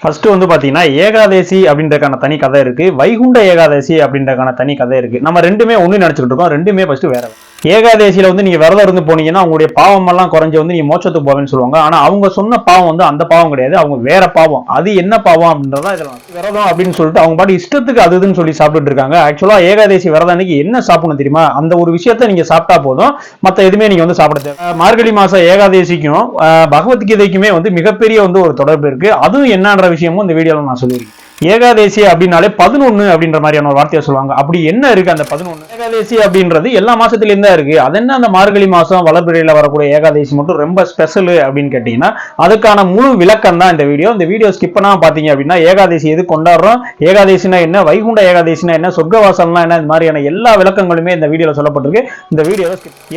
First வந்து பாத்தீங்கன்னா ஏகாதேசி அப்படின்றக்கான தனி கதை இருக்கு. வைகுண்ட ஏகாதசி அப்படின்றக்கான தனி கதை இருக்கு. நம்ம ரெண்டுமே ஒண்ணு நினச்சிக்கிட்டு இருக்கோம். ரெண்டுமே ஃபர்ஸ்ட் வேற. ஏகாதேசியில வந்து நீங்க விரதம் இருந்து போனீங்கன்னா அவங்களுடைய பாவம் எல்லாம் குறைஞ்சு வந்து நீங்க மோட்சத்துக்கு போவேன்னு சொல்லுவாங்க. ஆனா அவங்க சொன்ன பாவம் வந்து அந்த பாவம் கிடையாது. அவங்க வேற பாவம். அது என்ன பாவம் அப்படின்றதா இதெல்லாம் விரதம் அப்படின்னு சொல்லிட்டு அவங்க பாட்டு இஷ்டத்துக்கு அது இதுன்னு சொல்லி சாப்பிட்டுட்டு இருக்காங்க. ஆக்சுவலா ஏகாதேசி விரதம் அன்னைக்கு என்ன சாப்பிடணும் தெரியுமா? அந்த ஒரு விஷயத்த நீங்க சாப்பிட்டா போதும். மத்த எதுவுமே நீங்க வந்து சாப்பிட தேவை மார்கழி மாச ஏகாதேசிக்கும் பகவத்கீதைக்குமே வந்து மிகப்பெரிய வந்து ஒரு தொடர்பு இருக்கு. அதுவும் என்னன்ற விஷயமும் இந்த வீடியோல நான் சொல்லியிருக்கேன். ஏகாதேசி அப்படின்னாலே பதினொன்று அப்படின்ற மாதிரியான ஒரு வார்த்தையை சொல்லுவாங்க. அப்படி என்ன இருக்கு அந்த பதினொன்று ஏகாதேசி அப்படின்றது எல்லா மாசத்துலேயும் தான் இருக்கு. அது என்ன அந்த மார்கழி மாசம் வளர்பிறையில வரக்கூடிய ஏகாதேசி மட்டும் ரொம்ப ஸ்பெஷல் அப்படின்னு கேட்டீங்கன்னா அதுக்கான முழு விளக்கம் தான் இந்த வீடியோ. இந்த வீடியோ ஸ்கிப் பார்த்தீங்க அப்படின்னா ஏகாதேசி எது கொண்டாடுறோம் ஏகாதேசினா என்ன வைகுண்ட ஏகாதேசினா என்ன சொர்க்கவாசம்னா என்ன இந்த மாதிரியான எல்லா விளக்கங்களுமே இந்த வீடியோவில் சொல்லப்பட்டிருக்கு. இந்த வீடியோ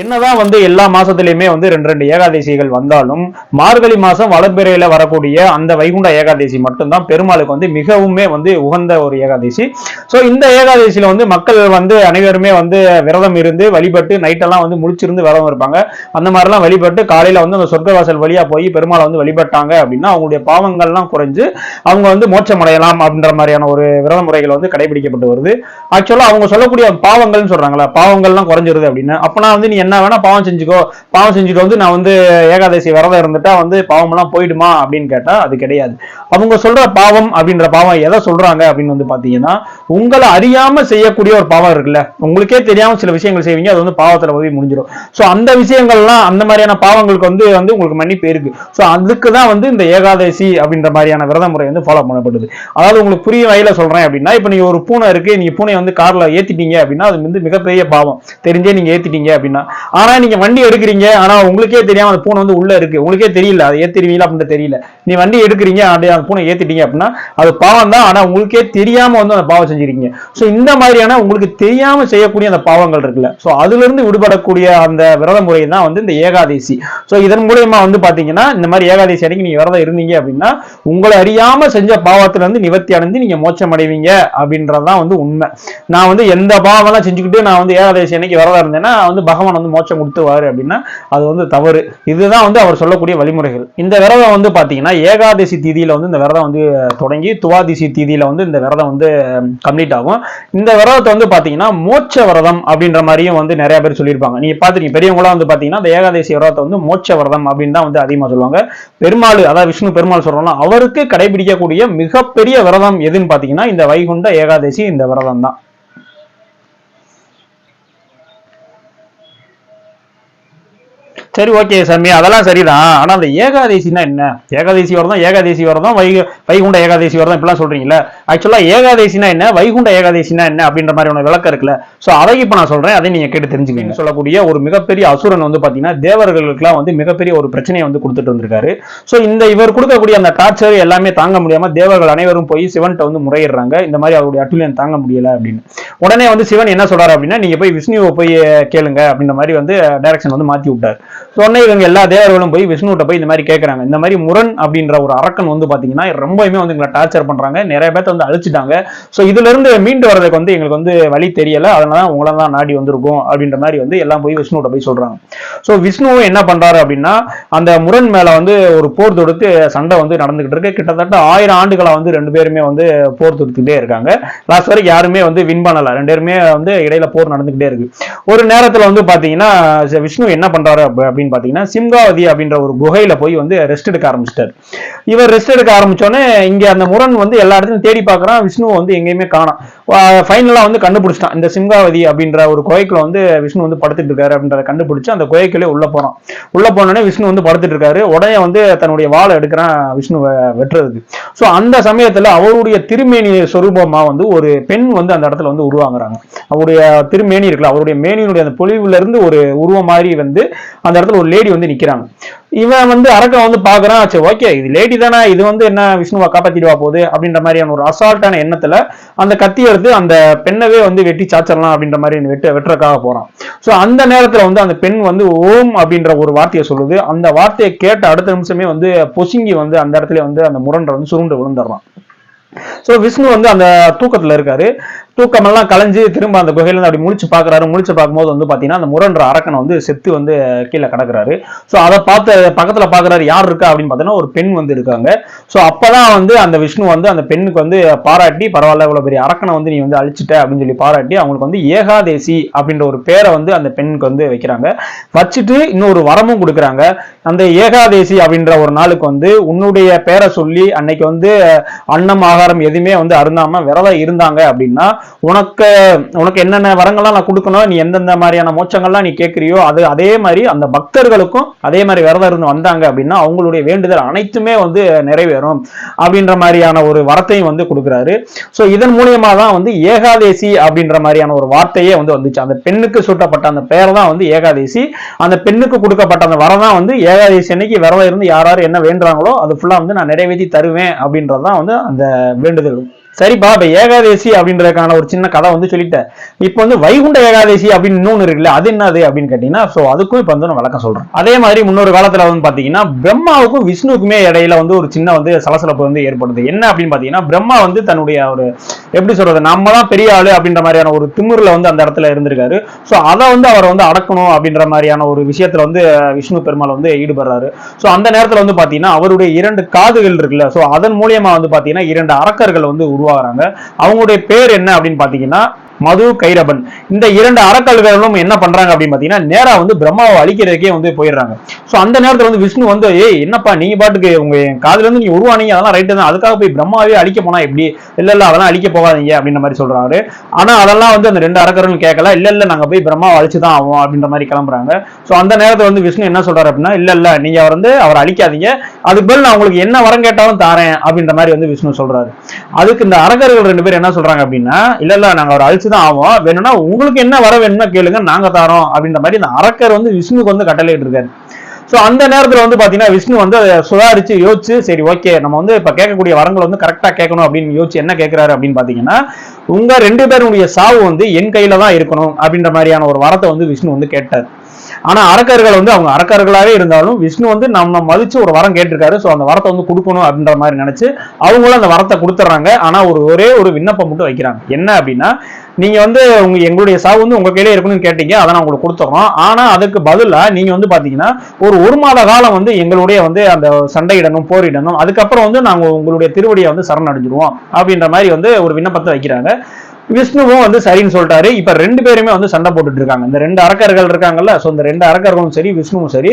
என்னதான் வந்து எல்லா மாசத்துலயுமே வந்து ரெண்டு ரெண்டு ஏகாதேசிகள் வந்தாலும் மார்கழி மாசம் வளர்பிறையில வரக்கூடிய அந்த வைகுண்ட ஏகாதேசி மட்டும்தான் பெருமாளுக்கு வந்து மிகவும் வந்து உகந்த ஒரு ஏகாதசி. ஸோ இந்த ஏகாதசியில வந்து மக்கள் வந்து அனைவருமே வந்து விரதம் இருந்து வழிபட்டு நைட்டெல்லாம் வந்து முடிச்சிருந்து விரதம் இருப்பாங்க. அந்த மாதிரிலாம் வழிபட்டு காலையில வந்து அந்த சொர்க்கவாசல் வழியா போய் பெருமாளை வந்து வழிபட்டாங்க அப்படின்னா அவங்களுடைய பாவங்கள்லாம் குறைஞ்சு அவங்க வந்து மோட்சம் அடையலாம் அப்படின்ற மாதிரியான ஒரு விரத முறைகள் வந்து கடைபிடிக்கப்பட்டு வருது. ஆக்சுவலா அவங்க சொல்லக்கூடிய பாவங்கள்னு சொல்றாங்களா பாவங்கள்லாம் குறைஞ்சிருது அப்படின்னு. அப்பனா வந்து நீ என்ன வேணா பாவம் செஞ்சுக்கோ. பாவம் செஞ்சுட்டு வந்து நான் வந்து ஏகாதசி விரதம் இருந்துட்டா வந்து பாவம் எல்லாம் போயிடுமா அப்படின்னு கேட்டா அது கிடையாது. அவங்க சொல்ற பாவம் அப்படின்ற பாவம் எதை சொல்றாங்க அப்படின்னு வந்து பாத்தீங்கன்னா உங்களை அறியாம செய்யக்கூடிய ஒரு பாவம் இருக்குல்ல. உங்களுக்கே தெரியாம சில விஷயங்கள் செய்வீங்க அது வந்து பாவத்துல போய் முடிஞ்சிடும் சோ அந்த விஷயங்கள்லாம் அந்த மாதிரியான பாவங்களுக்கு வந்து வந்து உங்களுக்கு மன்னிப்பு இருக்கு. சோ அதுக்கு தான் வந்து இந்த ஏகாதசி அப்படின்ற மாதிரியான விரத முறை வந்து ஃபாலோ பண்ணப்படுது. அதாவது உங்களுக்கு புரிய வகையில சொல்றேன் அப்படின்னா இப்ப நீங்க ஒரு பூனை இருக்கு நீங்க பூனையை வந்து கார்ல ஏத்திட்டீங்க அப்படின்னா அது வந்து மிகப்பெரிய பாவம். தெரிஞ்சே நீங்க ஏத்திட்டீங்க அப்படின்னா. ஆனா நீங்க வண்டி எடுக்கிறீங்க ஆனா உங்களுக்கே தெரியாம அந்த பூனை வந்து உள்ள இருக்கு. உங்களுக்கே தெரியல அதை ஏத்திருவீங்களா அப்படின்னு தெரியல. நீ வண்டி எடுக்கிறீங்க அப்படியே அந்த பூனை ஏத்திட்டீங்க அப்படின்னா அது பாவம் தான். ஆனா உங்களுக்கே தெரியாம வந்து அந்த பாவம் செஞ்சிருக்கீங்க. சோ இந்த மாதிரியான உங்களுக்கு தெரியாம செய்யக்கூடிய அந்த பாவங்கள் இருக்குல்ல. சோ அதுல இருந்து விடுபடக்கூடிய அந்த விரத முறை தான் வந்து இந்த ஏகாதசி. சோ இதன் மூலயமா வந்து பாத்தீங்கன்னா இந்த மாதிரி ஏகாதசி அன்னைக்கு நீங்க விரதம் இருந்தீங்க அப்படின்னா உங்களை அறியாம செஞ்ச பாவத்துல இருந்து நிவர்த்தி அடைந்து நீங்க மோச்சம் அடைவீங்க அப்படின்றதுதான் வந்து உண்மை. நான் வந்து எந்த பாவம் எல்லாம் செஞ்சுக்கிட்டு நான் வந்து ஏகாதசி அன்னைக்கு விரதம் இருந்தேன்னா வந்து பகவான் வந்து மோச்சம் கொடுத்துவாரு அப்படின்னா அது வந்து தவறு. இதுதான் வந்து அவர் சொல்லக்கூடிய வழிமுறைகள். இந்த விரதம் வந்து பாத்தீங்கன்னா ஏகாதசி திதியில வந்து இந்த விரதம் வந்து தொடங்கி துவாதி துவாதிசி தீதியில வந்து இந்த விரதம் வந்து கம்ப்ளீட் ஆகும். இந்த விரதத்தை வந்து பாத்தீங்கன்னா மோட்ச விரதம் அப்படின்ற மாதிரியும் வந்து நிறைய பேர் சொல்லியிருப்பாங்க. நீங்க பாத்துருக்கீங்க பெரியவங்களாம் வந்து பாத்தீங்கன்னா இந்த ஏகாதசி விரதத்தை வந்து மோட்ச விரதம் அப்படின்னு தான் வந்து அதிகமா சொல்லுவாங்க. பெருமாள் அதாவது விஷ்ணு பெருமாள் சொல்றோம்னா அவருக்கு கடைபிடிக்கக்கூடிய மிகப்பெரிய விரதம் எதுன்னு பாத்தீங்கன்னா இந்த வைகுண்ட ஏகாதசி இந்த விரதம் தான். சரி ஓகே சாமி. அதெல்லாம் சரிதான். ஆனா அந்த ஏகாதசினா என்ன? ஏகாதசி விரதம் ஏகாதசி விரதம் வை வைகுண்ட ஏகாதசி விரதம் இப்படிலாம் சொல்றீங்களா ஆக்சுவலா ஏகாதசினா என்ன? வைகுண்ட ஏகாதசினா என்ன? அப்படின்ற மாதிரி ஒரு விளக்கம் இருக்குல்ல. சோ அதை இப்ப நான் சொல்றேன். அதை நீங்க கேட்டு தெரிஞ்சுக்கங்க. சொல்லக்கூடிய ஒரு மிகப்பெரிய அசுரன் வந்து பாத்தீங்கன்னா தேவர்களுக்கெல்லாம் வந்து மிகப்பெரிய ஒரு பிரச்சனையை வந்து கொடுத்துட்டு வந்திருக்காரு. சோ இந்த இவர் கொடுக்கக்கூடிய அந்த டார்ச்சர் எல்லாமே தாங்க முடியாம தேவர்கள் அனைவரும் போய் சிவன்கிட்ட வந்து முறையிடுறாங்க. இந்த மாதிரி அவருடைய அட்டுலியன் தாங்க முடியல அப்படின்னு. உடனே வந்து சிவன் என்ன சொல்றாரு அப்படின்னா நீங்க போய் விஷ்ணுவை போய் கேளுங்க அப்படின்ற மாதிரி வந்து டைரக்ஷன் வந்து மாத்தி விட்டார். சொன்ன இவங்க எல்லா தேவர்களும் போய் விஷ்ணுகிட்ட போய் இந்த மாதிரி கேட்கறாங்க இந்த மாதிரி முரண் அப்படின்ற ஒரு அரக்கன் வந்து பாத்தீங்கன்னா ரொம்பவுமே வந்து எங்களை டார்ச்சர் பண்றாங்க. நிறைய பேர்த்த வந்து அழிச்சிட்டாங்க. சோ இதுல இருந்து மீண்டு வர்றதுக்கு வந்து எங்களுக்கு வந்து வழி தெரியல. அதனால தான் உங்களை தான் நாடி வந்திருக்கும் அப்படின்ற மாதிரி வந்து எல்லாம் போய் விஷ்ணுகிட்ட போய் சொல்றாங்க. சோ விஷ்ணுவும் என்ன பண்றாரு அப்படின்னா அந்த முரண் மேல வந்து ஒரு போர் தொடுத்து சண்டை வந்து நடந்துகிட்டு இருக்கு. கிட்டத்தட்ட ஆயிரம் ஆண்டுகளாக வந்து ரெண்டு பேருமே வந்து போர் தொடுத்துக்கிட்டே இருக்காங்க. லாஸ்ட் வரைக்கும் யாருமே வந்து வின் பண்ணல. ரெண்டு பேருமே வந்து இடையில போர் நடந்துகிட்டே இருக்கு. ஒரு நேரத்துல வந்து பாத்தீங்கன்னா விஷ்ணு என்ன பண்றாரு அப்படின்னு அப்படின்னு பார்த்தீங்கன்னா சிம்காவதி அப்படின்ற ஒரு குகையில போய் வந்து ரெஸ்ட் எடுக்க ஆரம்பிச்சிட்டார். இவர் ரெஸ்ட் எடுக்க ஆரம்பிச்சோன்னே இங்கே அந்த முரண் வந்து எல்லா இடத்துலையும் தேடி பார்க்குறான். விஷ்ணு வந்து எங்கேயுமே காணும் ஃபைனலாக வந்து கண்டுபிடிச்சிட்டான். இந்த சிம்காவதி அப்படின்ற ஒரு குகைக்குள்ள வந்து விஷ்ணு வந்து படுத்துட்டு இருக்காரு அப்படின்றத கண்டுபிடிச்சு அந்த குகைக்குள்ளே உள்ள போகிறான் உள்ள போனோடனே விஷ்ணு வந்து படுத்துட்டு இருக்காரு. உடனே வந்து தன்னுடைய வாழை எடுக்கிறான் விஷ்ணு வெட்டுறதுக்கு. ஸோ அந்த சமயத்தில் அவருடைய திருமேனி சொரூபமாக வந்து ஒரு பெண் வந்து அந்த இடத்துல வந்து உருவாங்குறாங்க. அவருடைய திருமேனி இருக்குல்ல அவருடைய மேனியினுடைய அந்த பொலிவுல இருந்து ஒரு உருவம் மாதிரி வந்து அந்த இடத்துல இடத்துல ஒரு லேடி வந்து நிக்கிறாங்க. இவன் வந்து அரக்கன் வந்து பாக்குறான் சரி ஓகே இது லேடி தானே இது வந்து என்ன விஷ்ணுவா காப்பாத்திடுவா போகுது அப்படின்ற மாதிரியான ஒரு அசால்ட்டான எண்ணத்துல அந்த கத்தி எடுத்து அந்த பெண்ணவே வந்து வெட்டி சாச்சிடலாம் அப்படின்ற மாதிரி வெட்டு வெட்டுறக்காக போறான். சோ அந்த நேரத்துல வந்து அந்த பெண் வந்து ஓம் அப்படின்ற ஒரு வார்த்தையை சொல்லுது. அந்த வார்த்தையை கேட்ட அடுத்த நிமிஷமே வந்து பொசுங்கி வந்து அந்த இடத்துல வந்து அந்த முரண்டை வந்து சுருண்டு விழுந்துடுறான். சோ விஷ்ணு வந்து அந்த தூக்கத்துல இருக்காரு. தூக்கமெல்லாம் கலைஞ்சு திரும்ப அந்த குகையில அப்படி முழிச்சு பாக்குறாரு முழிச்சு பார்க்கும்போது வந்து பாத்தீங்கன்னா அந்த முரண்ற அரக்கனை வந்து செத்து வந்து கீழே கிடக்குறாரு. ஸோ அதை பார்த்து பக்கத்துல பாக்குறாரு யார் இருக்கா அப்படின்னு பார்த்தீங்கன்னா ஒரு பெண் வந்து இருக்காங்க. ஸோ அப்பதான் வந்து அந்த விஷ்ணு வந்து அந்த பெண்ணுக்கு வந்து பாராட்டி பரவாயில்ல இவ்வளவு பெரிய அரக்கனை வந்து நீ வந்து அழிச்சிட்ட அப்படின்னு சொல்லி பாராட்டி அவங்களுக்கு வந்து ஏகாதேசி அப்படின்ற ஒரு பேரை வந்து அந்த பெண்ணுக்கு வந்து வைக்கிறாங்க. வச்சுட்டு இன்னொரு வரமும் கொடுக்குறாங்க. அந்த ஏகாதேசி அப்படின்ற ஒரு நாளுக்கு வந்து உன்னுடைய பேரை சொல்லி அன்னைக்கு வந்து அன்னம் ஆகாரம் எதுவுமே வந்து அருந்தாம விரதம் இருந்தாங்க அப்படின்னா உனக்கு உனக்கு என்னென்ன வரங்கள்லாம் நான் கொடுக்கணும் நீ எந்தெந்த மாதிரியான மோச்சங்கள்லாம் நீ கேட்குறியோ அது அதே மாதிரி அந்த பக்தர்களுக்கும் அதே மாதிரி விரதம் இருந்து வந்தாங்க அப்படின்னா அவங்களுடைய வேண்டுதல் அனைத்துமே வந்து நிறைவேறும் அப்படின்ற மாதிரியான ஒரு வரத்தையும் வந்து கொடுக்குறாரு. ஸோ இதன் மூலியமா தான் வந்து ஏகாதேசி அப்படின்ற மாதிரியான ஒரு வார்த்தையே வந்து வந்துச்சு. அந்த பெண்ணுக்கு சூட்டப்பட்ட அந்த பெயர் தான் வந்து ஏகாதேசி. அந்த பெண்ணுக்கு கொடுக்கப்பட்ட அந்த வரம் தான் வந்து ஏகாதேசி அன்னைக்கு விரதம் இருந்து யார் யார் என்ன வேண்டுறாங்களோ அது ஃபுல்லா வந்து நான் நிறைவேற்றி தருவேன் அப்படின்றது தான் வந்து அந்த வேண்டுதல். சரி பாப ஏகாதேசி அப்படின்றதுக்கான ஒரு சின்ன கதை வந்து சொல்லிட்டேன். இப்போ வந்து வைகுண்ட ஏகாதேசி அப்படின்னு இன்னொன்று இருக்குல்ல அது என்னது அப்படின்னு கேட்டீங்கன்னா ஸோ அதுக்கும் இப்போ வந்து நான் விளக்கம் சொல்றேன். அதே மாதிரி முன்னொரு காலத்தில் வந்து பார்த்தீங்கன்னா பிரம்மாவுக்கும் விஷ்ணுக்குமே இடையில வந்து ஒரு சின்ன வந்து சலசலப்பு வந்து ஏற்படுது. என்ன அப்படின்னு பார்த்தீங்கன்னா பிரம்மா வந்து தன்னுடைய ஒரு எப்படி சொல்றது நம்ம தான் பெரிய ஆளு அப்படின்ற மாதிரியான ஒரு திமுறில் வந்து அந்த இடத்துல இருந்திருக்காரு. ஸோ அதை வந்து அவரை வந்து அடக்கணும் அப்படின்ற மாதிரியான ஒரு விஷயத்துல வந்து விஷ்ணு பெருமாள் வந்து ஈடுபடுறாரு. ஸோ அந்த நேரத்தில் வந்து பார்த்தீங்கன்னா அவருடைய இரண்டு காதுகள் இருக்குல்ல ஸோ அதன் மூலியமா வந்து பார்த்தீங்கன்னா இரண்டு அரக்கர்கள் வந்து உருவாகிறாங்க. அவங்களுடைய பேர் என்ன அப்படின்னு பாத்தீங்கன்னா மது கைரபன். இந்த இரண்டு அறக்கல்களும் என்ன பண்றாங்க அப்படின்னு பாத்தீங்கன்னா நேரா வந்து பிரம்மாவை அழிக்கிறதுக்கே வந்து போயிடுறாங்க. சோ அந்த நேரத்துல வந்து விஷ்ணு வந்து ஏய் என்னப்பா நீங்க பாட்டுக்கு உங்க காதுல இருந்து நீங்க உருவானீங்க அதெல்லாம் ரைட்டு தான். அதுக்காக போய் பிரம்மாவே அழிக்க போனா எப்படி? இல்ல இல்ல அதெல்லாம் அழிக்க போகாதீங்க அப்படின்ற மாதிரி சொல்றாரு. ஆனா அதெல்லாம் வந்து அந்த ரெண்டு அரக்கர்களும் கேட்கல. இல்ல இல்ல நாங்க போய் பிரம்மாவை அழிச்சுதான் ஆகும் அப்படின்ற மாதிரி கிளம்புறாங்க. சோ அந்த நேரத்துல வந்து விஷ்ணு என்ன சொல்றாரு அப்படின்னா இல்ல இல்ல நீங்க வந்து அவர் அழிக்காதீங்க. அதுக்கு பதில் நான் உங்களுக்கு என்ன வரம் கேட்டாலும் தாரேன் அப்படின்ற மாதிரி வந்து விஷ்ணு சொல்றாரு. அதுக்கு இந்த அரக்கர்கள் ரெண்டு பேர் என்ன சொல்றாங்க அப்படின்னா இல்ல இல்ல நாங்க ஒரு அழிச்சு தான் ஆகும் வேணும்னா உங்களுக்கு என்ன வர வேணும்னா கேளுங்க நாங்க தாரோம். அப்படின்ற மாதிரி இந்த அரக்கர் வந்து விஷ்ணுக்கு வந்து கட்டளையிட்டு இருக்காரு. ஸோ அந்த நேரத்தில் வந்து பார்த்தீங்கன்னா விஷ்ணு வந்து அதை சுதாரிச்சு யோசிச்சு சரி ஓகே நம்ம வந்து இப்போ கேட்கக்கூடிய வரங்கள் வந்து கரெக்டாக கேட்கணும் அப்படின்னு யோசிச்சு என்ன கேட்குறாரு அப்படின்னு பார்த்தீங்கன்னா உங்க ரெண்டு பேருடைய சாவு வந்து என் கையில தான் இருக்கணும் அப்படின்ற மாதிரியான ஒரு வரத்தை வந்து விஷ்ணு வந்து கேட்டார். ஆனா அரக்கர்கள் வந்து அவங்க அரக்கர்களாவே இருந்தாலும் விஷ்ணு வந்து நம்ம மதிச்சு ஒரு வரம் கேட்டிருக்காரு. ஸோ அந்த வரத்தை வந்து கொடுக்கணும் அப்படின்ற மாதிரி நினைச்சு அவங்களும் அந்த வரத்தை கொடுத்துட்றாங்க ஆனா ஒரு ஒரே ஒரு விண்ணப்பம் மட்டும் வைக்கிறாங்க. என்ன அப்படின்னா நீங்க வந்து உங்க எங்களுடைய சாவு வந்து உங்க கையிலே இருக்கணும்னு கேட்டீங்க அதை நான் உங்களுக்கு கொடுத்துறோம். ஆனா அதுக்கு பதிலா நீங்க வந்து பாத்தீங்கன்னா ஒரு ஒரு மாத காலம் வந்து எங்களுடைய வந்து அந்த சண்டையிடணும் போரிடணும். அதுக்கப்புறம் வந்து நாங்க உங்களுடைய திருவடியை வந்து சரணடைஞ்சிருவோம் அப்படின்ற மாதிரி வந்து ஒரு விண்ணப்பத்தை வைக்கிறாங்க. விஷ்ணுவும் வந்து சரின்னு சொல்லிட்டாரு. இப்ப ரெண்டு பேருமே வந்து சண்டை போட்டுட்டு இருக்காங்க. இந்த ரெண்டு அரக்கர்கள் இருக்காங்கல்ல சோ இந்த ரெண்டு அரக்கர்களும் சரி விஷ்ணுவும் சரி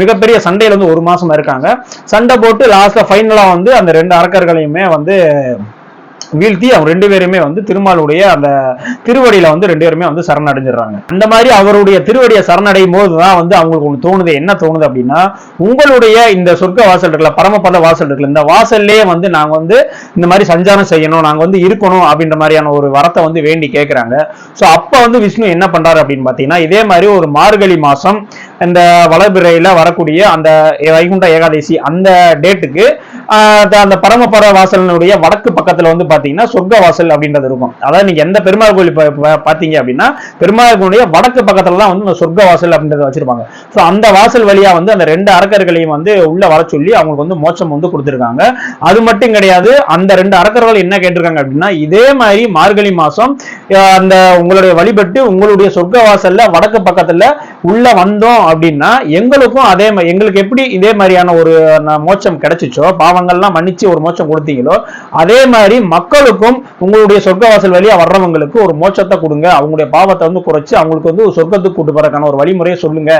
மிகப்பெரிய சண்டையில வந்து ஒரு மாசம் இருக்காங்க. சண்டை போட்டு லாஸ்ட்ல ஃபைனலா வந்து அந்த ரெண்டு அரக்கர்களையுமே வந்து வீழ்த்தி அவங்க ரெண்டு பேருமே வந்து திருமாலுடைய அந்த திருவடியில வந்து ரெண்டு பேருமே வந்து சரணடைஞ்சிடுறாங்க. அந்த மாதிரி அவருடைய திருவடியை சரணடையும் போது தான் வந்து அவங்களுக்கு ஒன்று தோணுது. என்ன தோணுது அப்படின்னா உங்களுடைய இந்த சொர்க்க வாசல் இருக்குல்ல பரமபத வாசல் இருக்குல்ல இந்த வாசல்லே வந்து நாங்க வந்து இந்த மாதிரி சஞ்சாரம் செய்யணும் நாங்க வந்து இருக்கணும் அப்படின்ற மாதிரியான ஒரு வரத்தை வந்து வேண்டி கேட்குறாங்க ஸோ அப்ப வந்து விஷ்ணு என்ன பண்றாரு அப்படின்னு பாத்தீங்கன்னா இதே மாதிரி ஒரு மார்கழி மாசம் இந்த வளபிறையில வரக்கூடிய அந்த வைகுண்ட ஏகாதசி அந்த டேட்டுக்கு அந்த பரமபர வாசலினுடைய வடக்கு பக்கத்துல வந்து பாத்தீங்கன்னா சொர்க்க வாசல் அப்படின்றது இருக்கும். அதாவது நீங்க எந்த பெருமாள் கோயில் பாத்தீங்க அப்படின்னா பெருமாள் கோயிலுடைய வடக்கு பக்கத்துல தான் வந்து இந்த சொர்க்க வாசல் அப்படின்றத வச்சிருப்பாங்க. ஸோ அந்த வாசல் வழியா வந்து அந்த ரெண்டு அரக்கர்களையும் வந்து உள்ள வர சொல்லி அவங்களுக்கு வந்து மோட்சம் வந்து கொடுத்துருக்காங்க. அது மட்டும் கிடையாது அந்த ரெண்டு அரக்கர்கள் என்ன கேட்டிருக்காங்க அப்படின்னா இதே மாதிரி மார்கழி மாசம் அந்த உங்களுடைய வழிபட்டு உங்களுடைய சொர்க்க வாசல்ல வடக்கு பக்கத்துல உள்ள வந்தோம் அப்படின்னா எங்களுக்கும் அதே எங்களுக்கு எப்படி இதே மாதிரியான ஒரு மோட்சம் கிடைச்சிச்சோ பாவங்கள்லாம் மன்னிச்சு ஒரு மோட்சம் கொடுத்தீங்களோ அதே மாதிரி மக்களுக்கும் உங்களுடைய சொர்க்க வாசல் வழியா வர்றவங்களுக்கு ஒரு மோட்சத்தை கொடுங்க. அவங்களுடைய பாவத்தை வந்து குறைச்சு அவங்களுக்கு வந்து ஒரு சொர்க்கத்துக்கு கூட்டு போறதுக்கான ஒரு வழிமுறையை சொல்லுங்க.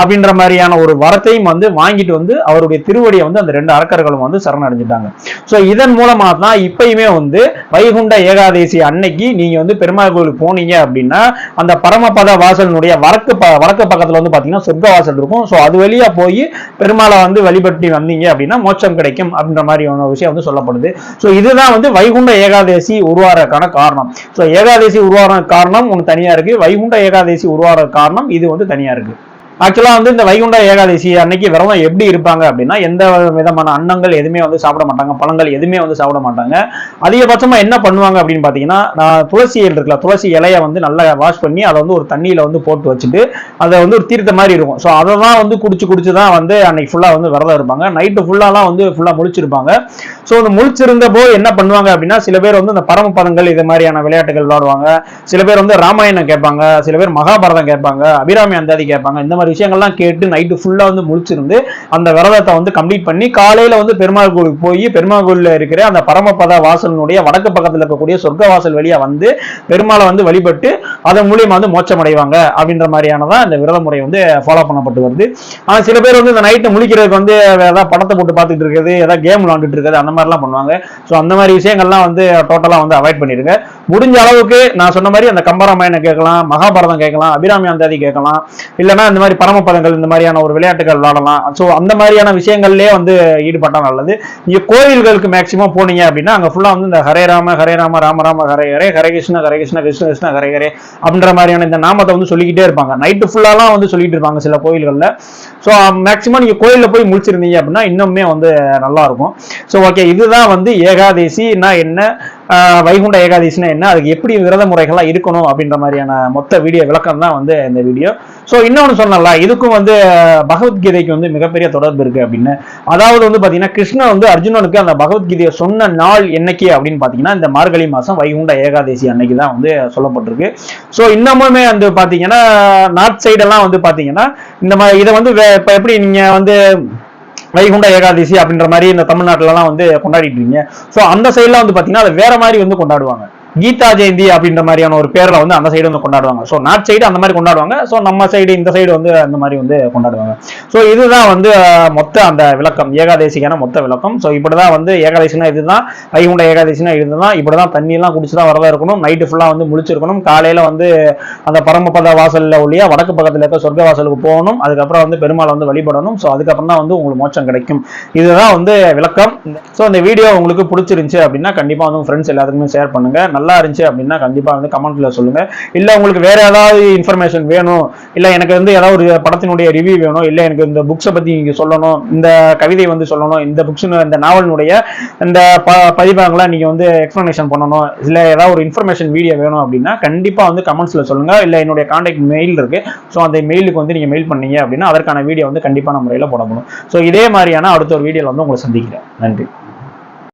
அப்படின்ற மாதிரியான ஒரு வரத்தையும் வந்து வாங்கிட்டு வந்து அவருடைய திருவடியை வந்து அந்த ரெண்டு அரக்கர்களும் வந்து சரணடைஞ்சிட்டாங்க. சோ இதன் மூலமா தான் இப்பயுமே வந்து வைகுண்ட ஏகாதசி அன்னைக்கு நீங்க வந்து பெருமாள் கோயிலுக்கு போனீங்க அப்படின்னா அந்த பரமபத வாசலினுடைய வடக்கு வடக்கு பக்கத்துல வந்து பாத்தீங்கன்னா சொர்க்க வாசல் இருக்கும். சோ அது வழியா போய் பெருமாளை வந்து வழிபட்டு வந்தீங்க அப்படின்னா மோட்சம் கிடைக்கும். அப்படின்ற மாதிரி விஷயம் வந்து சொல்லப்படுது. சோ இதுதான் வந்து வைகுண்ட ஏகாதசி உருவாகிறதுக்கான காரணம். சோ ஏகாதசி உருவாகிற காரணம் ஒன்று தனியா இருக்கு. வைகுண்ட ஏகாதசி உருவாகிற காரணம் இது வந்து தனியா இருக்கு. ஆக்சுவலாக வந்து இந்த வைகுண்ட ஏகாதசி அன்னைக்கு விரதம் எப்படி இருப்பாங்க அப்படின்னா எந்த விதமான அன்னங்கள் எதுவுமே வந்து சாப்பிட மாட்டாங்க பழங்கள் எதுவுமே வந்து சாப்பிட மாட்டாங்க. அதிகபட்சமாக என்ன பண்ணுவாங்க அப்படின்னு பார்த்தீங்கன்னா நான் துளசி இலை இருக்குல்ல துளசி இலையை வந்து நல்லா வாஷ் பண்ணி அதை வந்து ஒரு தண்ணியில் வந்து போட்டு வச்சுட்டு அதை வந்து ஒரு தீர்த்த மாதிரி இருக்கும். ஸோ அதை தான் வந்து குடிச்சு குடிச்சு தான் வந்து அன்னைக்கு ஃபுல்லாக வந்து விரதம் இருப்பாங்க. நைட்டு ஃபுல்லாலாம் வந்து ஃபுல்லாக முழிச்சிருப்பாங்க. ஸோ அது முழிச்சிருந்த போது என்ன பண்ணுவாங்க அப்படின்னா சில பேர் வந்து இந்த பரமபதங்கள் இது மாதிரியான விளையாட்டுகள் விளையாடுவாங்க சில பேர் வந்து ராமாயணம் கேட்பாங்க. சில பேர் மகாபாரதம் கேட்பாங்க. அபிராமி அந்தாதி கேட்பாங்க. இந்த மாதிரி விஷயங்கள்லாம் கேட்டு நைட்டு ஃபுல்லாக வந்து முழிச்சிருந்து அந்த விரதத்தை வந்து கம்ப்ளீட் பண்ணி காலையில் வந்து பெருமாள் கோயிலுக்கு போய் பெருமாள் கோவிலில் இருக்கிற அந்த பரமபத வாசலினுடைய வடக்கு பக்கத்தில் இருக்கக்கூடிய சொர்க்க வாசல் வழியாக வந்து பெருமாளை வந்து வழிபட்டு அதன் மூலியமாக வந்து மோட்சம் அடைவாங்க அப்படின்ற மாதிரியானதான் இந்த விரத முறை வந்து ஃபாலோ பண்ணப்பட்டு வருது. ஆனால் சில பேர் வந்து இந்த நைட்டு முழிக்கிறதுக்கு வந்து ஏதாவது படத்தை போட்டு பார்த்துட்டு இருக்கிறது ஏதாவது கேம் விளாண்டுட்டு இருக்கிறது அந்த மாதிரிலாம் பண்ணுவாங்க. ஸோ அந்த மாதிரி விஷயங்கள்லாம் வந்து டோட்டலாக வந்து அவாய்ட் பண்ணிடுங்க. முடிஞ்ச அளவுக்கு நான் சொன்ன மாதிரி அந்த கம்பராமாயணம் கேட்கலாம் மகாபாரதம் கேட்கலாம் அபிராமி அந்தாதி கேட்கலாம் இல்லைன்னா இந்த மாதிரி பரமபதங்கள் இந்த மாதிரியான ஒரு விளையாட்டுகள் விளையாடலாம் ஸோ அந்த மாதிரியான விஷயங்கள்லேயே வந்து ஈடுபட்டால் நல்லது. இங்கே கோயில்களுக்கு மேக்சிமம் போனீங்க அப்படின்னா அங்கே ஃபுல்லாக வந்து இந்த ஹரே ராம ஹரே ராம ராம ராம ஹரே ஹரே ஹரே கிருஷ்ண ஹரே கிருஷ்ண கிருஷ்ண கிருஷ்ண ஹரே ஹரே அப்படின்ற மாதிரியான இந்த நாமத்தை வந்து சொல்லிக்கிட்டே இருப்பாங்க. நைட்டு ஃபுல்லாலாம் வந்து சொல்லிட்டு இருப்பாங்க சில கோயில்களில். ஸோ மேக்சிமம் நீங்கள் கோயிலில் போய் முடிச்சிருந்தீங்க அப்படின்னா இன்னுமே வந்து நல்லா இருக்கும். ஸோ ஓகே இதுதான் வந்து ஏகாதேசினா என்ன வைகுண்ட ஏகாதசினா என்ன? அதுக்கு எப்படி விரத முறைகள்லாம் இருக்கணும் அப்படின்ற மாதிரியான மொத்த வீடியோ விளக்கம் தான் வந்து இந்த வீடியோ. ஸோ இன்னொன்று சொன்னல இதுக்கும் வந்து பகவத்கீதைக்கு வந்து மிகப்பெரிய தொடர்பு இருக்கு அப்படின்னு. அதாவது வந்து பார்த்தீங்கன்னா கிருஷ்ணன் வந்து அர்ஜுனனுக்கு அந்த பகவத்கீதையை சொன்ன நாள் என்னைக்கு அப்படின்னு பார்த்தீங்கன்னா இந்த மார்கழி மாதம் வைகுண்ட ஏகாதசி அன்னைக்கு தான் வந்து சொல்லப்பட்டிருக்கு. ஸோ இன்னமுமே வந்து பார்த்தீங்கன்னா நார்த் சைடெல்லாம் வந்து பார்த்தீங்கன்னா இந்த மாதிரி இதை வந்து வே- எப்படி நீங்கள் வந்து வைகுண்ட ஏகாதசி அப்படின்ற மாதிரி இந்த தமிழ்நாட்டிலலாம் வந்து கொண்டாடிட்டு இருக்கீங்க. ஸோ அந்த சைட்லாம் வந்து பாத்தீங்கன்னா அதை வேற மாதிரி வந்து கொண்டாடுவாங்க. கீதா ஜெயந்தி அப்படின்ற மாதிரியான ஒரு பேரில் வந்து அந்த சைடு வந்து கொண்டாடுவாங்க. ஸோ நார்த் சைடு அந்த மாதிரி கொண்டாடுவாங்க. ஸோ நம்ம சைடு இந்த சைடு வந்து அந்த மாதிரி வந்து கொண்டாடுவாங்க. ஸோ இதுதான் வந்து மொத்த அந்த விளக்கம். ஏகாதேசிக்கான மொத்த விளக்கம். ஸோ இப்படி தான் வந்து ஏகாதேசினா இதுதான். வைகுண்ட ஏகாதசினா இதுதான். இப்படி தான் தண்ணியெல்லாம் குடிச்சு தான் வரதா இருக்கணும். நைட்டு ஃபுல்லாக வந்து முழிச்சிருக்கணும். காலையில் வந்து அந்த பரமபத வாசல்ல ஒழியா வடக்கு பக்கத்தில் இருக்க சொர்க்க வாசலுக்கு போகணும். அதுக்கப்புறம் வந்து பெருமாளை வந்து வழிபடணும். ஸோ அதுக்கப்புறம் தான் வந்து உங்களுக்கு மோட்சம் கிடைக்கும். இதுதான் வந்து விளக்கம். ஸோ இந்த வீடியோ உங்களுக்கு பிடிச்சிருந்துச்சு அப்படின்னா கண்டிப்பாக வந்து ஃப்ரெண்ட்ஸ் எல்லாத்துக்குமே ஷேர் பண்ணுங்க. நல்லா இருந்துச்சு அப்படின்னா கண்டிப்பா வந்து கமெண்ட்ல சொல்லுங்க. இல்ல உங்களுக்கு வேற ஏதாவது இன்ஃபர்மேஷன் வேணும் இல்ல எனக்கு வந்து ஏதாவது ஒரு படத்தினுடைய ரிவ்யூ வேணும் இல்ல எனக்கு இந்த புக்ஸை பத்தி நீங்க சொல்லணும் இந்த கவிதை வந்து சொல்லணும் இந்த புக்ஸ் இந்த நாவலினுடைய இந்த ப பதிப்பகங்களை நீங்க வந்து எக்ஸ்பிளனேஷன் பண்ணணும் இல்ல ஏதாவது ஒரு இன்ஃபர்மேஷன் வீடியோ வேணும் அப்படின்னா கண்டிப்பா வந்து கமெண்ட்ஸ்ல சொல்லுங்க. இல்ல என்னுடைய கான்டாக்ட் மெயில் இருக்கு. ஸோ அந்த மெயிலுக்கு வந்து நீங்க மெயில் பண்ணீங்க அப்படின்னா அதற்கான வீடியோ வந்து கண்டிப்பான முறையில் போடப்படும் ஸோ இதே மாதிரியான அடுத்த ஒரு வீடியோல வந்து உங்களை சந்திக்கிறேன். நன்றி.